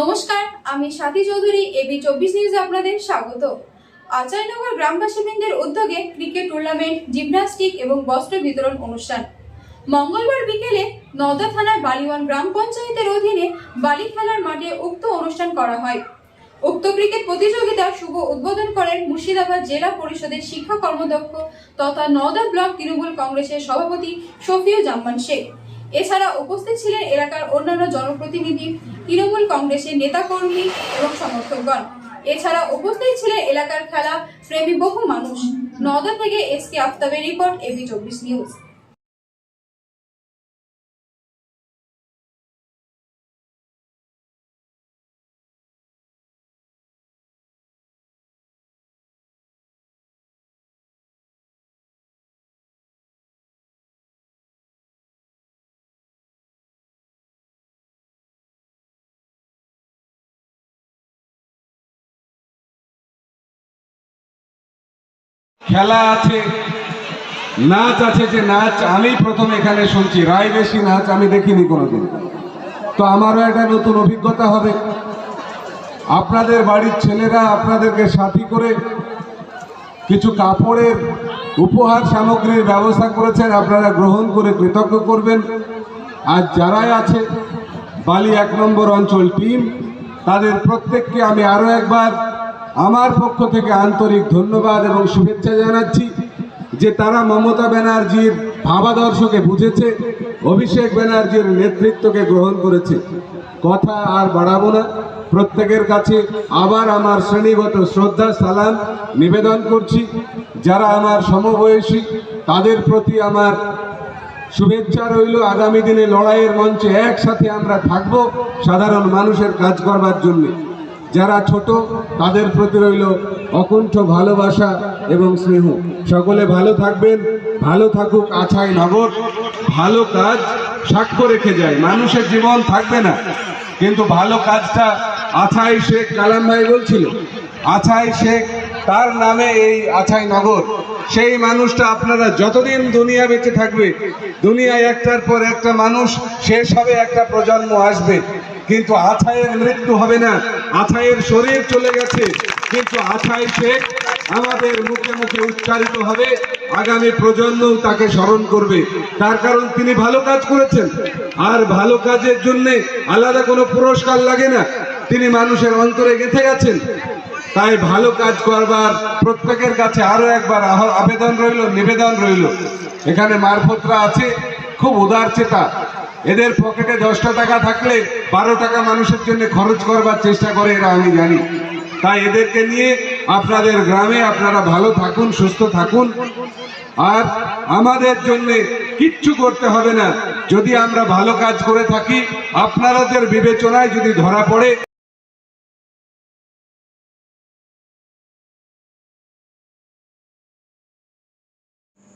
নমস্কার, আমি সাথী চৌধুরী এবি চব্বিশ নিউজে আপনাদের স্বাগত। আচার্যনগর গ্রামবাসীবৃন্দের উদ্যোগে ক্রিকেট টুর্নামেন্ট জিমন্যাস্টিক এবং বস্ত্র বিতরণ অনুষ্ঠান। মঙ্গলবার বিকেলে নওদা থানার বালিওয়ান গ্রাম পঞ্চায়েতের অধীনে বালি খেলার মাঠে উক্ত অনুষ্ঠান করা হয়। উক্ত ক্রিকেট প্রতিযোগিতার শুভ উদ্বোধন করেন মুর্শিদাবাদ জেলা পরিষদের শিক্ষা কর্মদক্ষ তথা নওদা ব্লক তৃণমূল কংগ্রেসের সভাপতি শফিউ জাম্মান শেখ। এছাড়া উপস্থিত ছিলেন এলাকার অন্যান্য জনপ্রতিনিধি তৃণমূল কংগ্রেসের নেতাকর্মী এবং সমর্থকগণ। এছাড়া উপস্থিত ছিলেন এলাকার খেলা প্রেমী বহু মানুষ। নওদা থেকে এস কে আফতাবের রিপোর্ট এবি চব্বিশ নিউজ। খেলা আছে, নাচ আছে, যে নাচ আমি প্রথম এখানে শুনছি। রায় বেশি নাচ আমি দেখিনি কোনোদিন। তো আমারও একটা নতুন অভিজ্ঞতা হবে। আপনাদের বাড়ির ছেলেরা আপনাদেরকে সাথী করে কিছু কাপড়ের উপহার সামগ্রীর ব্যবস্থা করেছেন, আপনারা গ্রহণ করে কৃতজ্ঞ করবেন। আর যারাই আছে, বালি এক নম্বর অঞ্চল টিম, তাদের প্রত্যেককে আমি আরও একবার আমার পক্ষ থেকে আন্তরিক ধন্যবাদ এবং শুভেচ্ছা জানাচ্ছি যে তারা মমতা ব্যানার্জির ভাবাদর্শকে বুঝেছে, অভিষেক ব্যানার্জির নেতৃত্বকে গ্রহণ করেছে। কথা আর বাড়াবো না। প্রত্যেকের কাছে আবার আমার শ্রেণীগত শ্রদ্ধা, সালাম নিবেদন করছি। যারা আমার সমবয়সী, তাদের প্রতি আমার শুভেচ্ছা রইল। আগামী দিনে লড়াইয়ের মঞ্চে একসাথে আমরা থাকব সাধারণ মানুষের কাজ করবার জন্য। যারা ছোট, তাদের প্রতি রইল অকুণ্ঠ ভালোবাসা এবং স্নেহ। সকলে ভালো থাকবেন, ভালো থাকুক আছাই নগর। ভালো কাজ সাক্ষ্য রেখে যায়। মানুষের জীবন থাকবে না। কিন্তু ভালো কাজটা আছাই শেখ কালাম ভাই বলছিল। আছাই শেখ, তার নামে এই আছাই নগর। সেই মানুষটা আপনারা যতদিন দুনিয়া বেঁচে থাকবে, দুনিয়ায় একটার পর একটা মানুষ শেষ হবে, একটা প্রজন্ম আসবে। কিন্তু আছাইয়ের মৃত্যু হবে না। আছাইয়ের শরীর চলে গেছে। কিন্তু আছাই শেখ আমাদের মুখে মুখে উচ্চারিত হবে। আগামী প্রজন্মও তাকে স্মরণ করবে। তার কারণ তিনি ভালো কাজ করেছেন। আর ভালো কাজের জন্য আলাদা কোনো পুরস্কার লাগে না। তিনি মানুষের অন্তরে গেঁথে গেছেন। তাই ভালো কাজ করবার প্রত্যেকের কাছে আরও একবার আবেদন রইল, নিবেদন রইল। এখানে মারফতরা আছে। খুব উদার চেতা। এদের পকেটে দশটা টাকা থাকলে বারো টাকা মানুষের জন্য খরচ করবার চেষ্টা করে এরা, আমি জানি। তাই এদেরকে নিয়ে আপনাদের গ্রামে আপনারা ভালো থাকুন, সুস্থ থাকুন। আর আমাদের জন্য কিচ্ছু করতে হবে না। যদি আমরা ভালো কাজ করে থাকি আপনাদের বিবেচনায় যদি ধরা পড়ে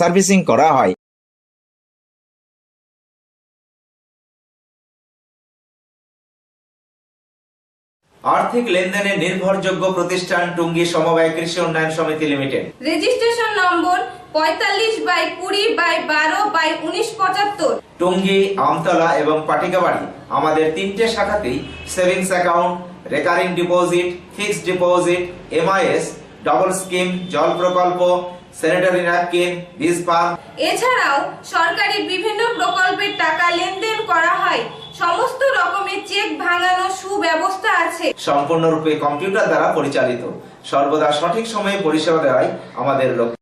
সার্ভিসিং করা হয়। আর্থিক লেনদেনে নির্ভরযোগ্য প্রতিষ্ঠান টুঙ্গি সমবায় কৃষি উন্নয়ন সমিতি লিমিটেড। রেজিস্ট্রেশন নম্বর পঁয়তাল্লিশ বাই কুড়ি বাই বারো বাই উনিশ পঁচাত্তর। টুঙ্গি আমতলা এবং পাটিকাবাড়ি আমাদের তিনটে শাখাতেই savings account recurring deposit fixed deposit MIS double scheme জল প্রকল্প স্যানিটারি ন্যাপকিন বীজ পাম্প এছাড়াও সরকারি বিভিন্ন প্রকল্পের টাকা লেনদেন করা হয়। সমস্ত রকমের চেক ভাঙানো সুব্যবস্থা আছে। সম্পূর্ণরূপে কম্পিউটার দ্বারা পরিচালিত। সর্বদা সঠিক সময়ে পরিষেবা দেওয়াই আমাদের লক্ষ্য।